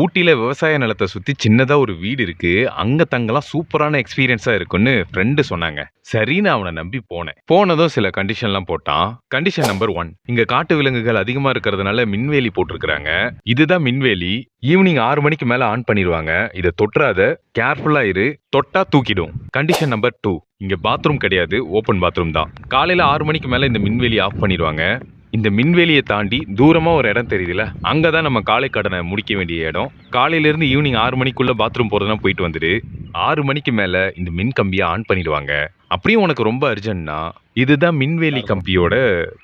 ஊட்டியில் விவசாய நிலத்தை சுற்றி சின்னதாக ஒரு வீடு இருக்குது அங்கே தங்கலாம் சூப்பரான எக்ஸ்பீரியன்ஸாக இருக்குன்னு ஃப்ரெண்டு சொன்னாங்க. சரின்னு அவனை நம்பி போனேன். போனதும் சில கண்டிஷன்லாம் போட்டான். கண்டிஷன் நம்பர் ஒன் இங்கே காட்டு விலங்குகள் அதிகமாக இருக்கிறதுனால மின்வேலி போட்டிருக்கிறாங்க இதுதான் மின்வேலி. ஈவினிங் ஆறு மணிக்கு மேலே ஆன் பண்ணிடுவாங்க இதை தொட்றாத. கேர்ஃபுல்லாக இரு. தொட்டா தூக்கிடும். கண்டிஷன் நம்பர் டூ இங்கே பாத்ரூம் கிடையாது. ஓப்பன் பாத்ரூம் தான். காலையில் ஆறு மணிக்கு மேலே இந்த மின்வேலி ஆஃப் பண்ணிடுவாங்க இந்த மின்வெளியை தாண்டி தூரமாக ஒரு இடம் தெரியுதுல அங்கே தான் நம்ம காலை கடனை முடிக்க வேண்டிய இடம். காலையிலேருந்து ஈவினிங் ஆறு மணிக்குள்ளே பாத்ரூம் போகிறதுனா போயிட்டு வந்துடு. ஆறு மணிக்கு மேலே இந்த மின் கம்பியை ஆன் பண்ணிடுவாங்க. அப்படியும் உனக்கு ரொம்ப அர்ஜென்ட்னா இதுதான் மின்வேலி கம்பியோட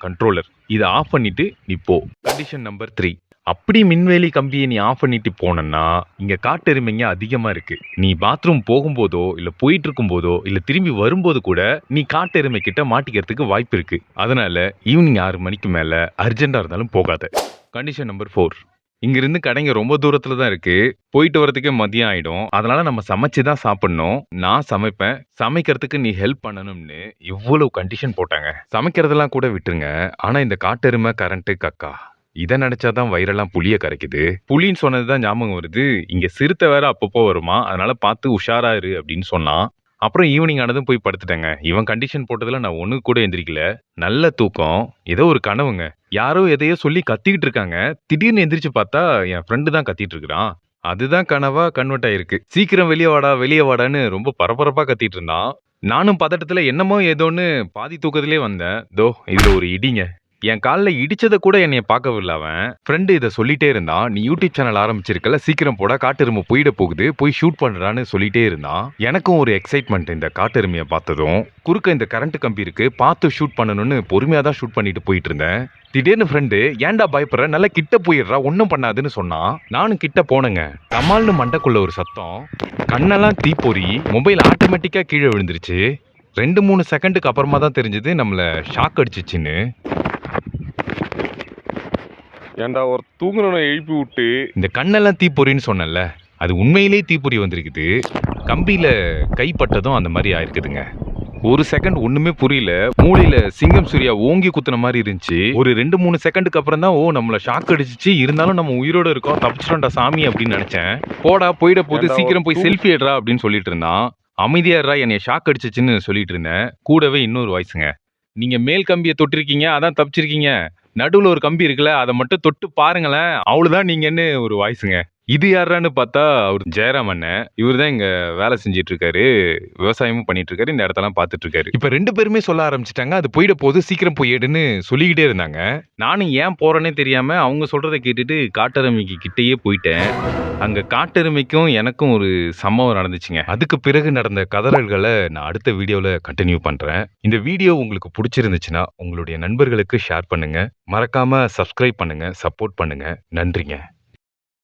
கண்ட்ரோலர். இதை ஆஃப் பண்ணிட்டு நீ போ. கண்டிஷன் நம்பர் த்ரீ அப்படி மின்வேலி கம்பியை நீ ஆஃப் பண்ணிட்டு போனன்னா இங்க காட்டெருமைங்க அதிகமா இருக்கு. நீ பாத்ரூம் போகும்போதோ இல்ல போயிட்டு இருக்கும்போதோ இல்ல திரும்பி வரும்போது கூட நீ காட்டெருமை கிட்ட மாட்டிக்கிறதுக்கு வாய்ப்பு இருக்கு. அதனால ஈவினிங் ஆறு மணிக்கு மேல அர்ஜெண்ட்டாக இருந்தாலும் போகாத. கண்டிஷன் நம்பர் ஃபோர் இங்கிருந்து கடைங்க ரொம்ப தூரத்துல தான் இருக்கு. போயிட்டு வரதுக்கே மதியம் ஆயிடும். அதனால நம்ம சமைச்சு தான் சாப்பிடணும். நான் சமைப்பேன். சமைக்கிறதுக்கு நீ ஹெல்ப் பண்ணணும்னு இவ்வளவு கண்டிஷன் போட்டாங்க. சமைக்கிறதெல்லாம் கூட விட்டுருங்க. ஆனா இந்த காட்டெருமை, கரண்ட், கக்கா இதை நினைச்சா தான் வயிறெல்லாம் புளிய கரைக்குது. புலின்னு சொன்னது தான் ஞாபகம் வருது. இங்க சிறுத்தை வேற அப்பப்போ வருமா அதனால பார்த்து உஷாரா இரு அப்படின்னு சொன்னான். அப்புறம் ஈவினிங் ஆனதும் போய் படுத்துட்டேங்க. இவன் கண்டிஷன் போட்டதுல நான் ஒன்று கூட எந்திரிக்கல. நல்ல தூக்கம். ஏதோ ஒரு கனவுங்க. யாரோ எதையோ சொல்லி கத்திக்கிட்டு இருக்காங்க. திடீர்னு எந்திரிச்சு பார்த்தா என் ஃப்ரெண்டு தான் கத்திட்டு இருக்கிறான். அதுதான் கனவா கன்வெர்ட் ஆயிருக்கு. சீக்கிரம் வெளியே வாடா, வெளியே வாடான்னு ரொம்ப பரபரப்பா கத்திட்டு இருந்தான். நானும் பதட்டத்தில் என்னமோ ஏதோன்னு பாதி தூக்கத்திலே வந்தேன். தோ இதில் ஒரு இடிங்க. என் காலில் இடிச்சதை கூட என்னைய பார்க்கவில்லை அவன். ஃப்ரெண்டு இதை சொல்லிட்டே இருந்தான். நீ யூடியூப் சேனல் ஆரம்பிச்சிருக்கல சீக்கிரம் போட காட்டெருமை போயிட போகுது. போய் ஷூட் பண்ணுறான்னு சொல்லிட்டே இருந்தான். எனக்கும் ஒரு எக்ஸைட்மெண்ட் இந்த காட்டெருமையை பார்த்ததும். குறுக்க இந்த கரண்ட் கம்பி இருக்கு. பார்த்து ஷூட் பண்ணணும்னு பொறுமையாக தான் ஷூட் பண்ணிட்டு போயிட்டு இருந்தேன். திடீர்னு ஃப்ரெண்டு ஏன்டா பயப்படுற நல்லா கிட்ட போயிடுறா ஒன்றும் பண்ணாதுன்னு சொன்னான். நானும் கிட்ட போனேங்க. டமால்னு மண்டைக்குள்ள ஒரு சத்தம். கண்ணெல்லாம் தீப்பொறி. மொபைல் ஆட்டோமேட்டிக்காக கீழே விழுந்துருச்சு. 2, 3 செகண்டுக்கு அப்புறமா தான் தெரிஞ்சது நம்மளை ஷாக் அடிச்சிச்சின்னு ஏன்டா ஒரு தூங்குறவனை எழுப்பி விட்டு இந்த கண்ணெல்லாம் தீப்பொறின்னு சொன்னேன்ல. அது உண்மையிலேயே தீப்பொறி வந்திருக்குது. கம்பியில கைப்பட்டதும் அந்த மாரி ஆயிருக்குதுங்க. ஒரு செகண்ட் ஒண்ணுமே புரியல. மூளையில சிங்கம் சூர்யா ஓங்கி குத்துன மாரி இருந்துச்சு. ஒரு 2, 3 செகண்டுக்கு அப்புறம் தான் ஓ நம்மள ஷாக் அடிச்சுச்சு. இருந்தாலும் நம்ம உயிரோட இருக்கோம். தப்பிச்சிட்டோம்டா சாமி அப்படின்னு நினைச்சேன். போடா போயிட ஏன்டா சீக்கிரம் போய் செல்ஃபி எடுடா அப்படின்னு சொல்லிட்டு இருந்தான். அமைதியா இருடா என்னைய ஷாக் அடிச்சுச்சுன்னு சொல்லிட்டு இருந்தேன். கூடவே இன்னொரு வாய்ஸ்ங்க. நீங்க மேல் கம்பிய தொட்டிருக்கீங்க. அதான் தப்பிச்சிருக்கீங்க. நடுவில் ஒரு கம்பி இருக்குல்ல அதை மட்டும் தொட்டு பாருங்களேன். அவ்வளோதான் நீங்கன்னு ஒரு வாய்ஸுங்க இது யாரான்னு பார்த்தா அவர் ஜெயராம் அண்ணன். இவர் தான் இங்க வேலை செஞ்சுட்டு இருக்காரு. விவசாயமும் பண்ணிட்டு இருக்காரு. இந்த இடத்தெல்லாம் பார்த்துட்டு இருக்காரு. இப்ப ரெண்டு பேருமே சொல்ல ஆரம்பிச்சிட்டாங்க அது போயிட போது சீக்கிரம் போயிடுன்னு சொல்லிக்கிட்டே இருந்தாங்க. நானும் ஏன் போறேன்னே தெரியாம அவங்க சொல்றதை கேட்டுட்டு காட்டெருமைக்கு கிட்டேயே போயிட்டேன். அங்க காட்டெருமைக்கும் எனக்கும் ஒரு சம்பவம் நடந்துச்சுங்க. அதுக்கு பிறகு நடந்த கதறல்களை நான் அடுத்த வீடியோல கண்டினியூ பண்றேன். இந்த வீடியோ உங்களுக்கு பிடிச்சிருந்துச்சுன்னா உங்களுடைய நண்பர்களுக்கு ஷேர் பண்ணுங்க. மறக்காம சப்ஸ்கிரைப் பண்ணுங்க. சப்போர்ட் பண்ணுங்க. நன்றிங்க.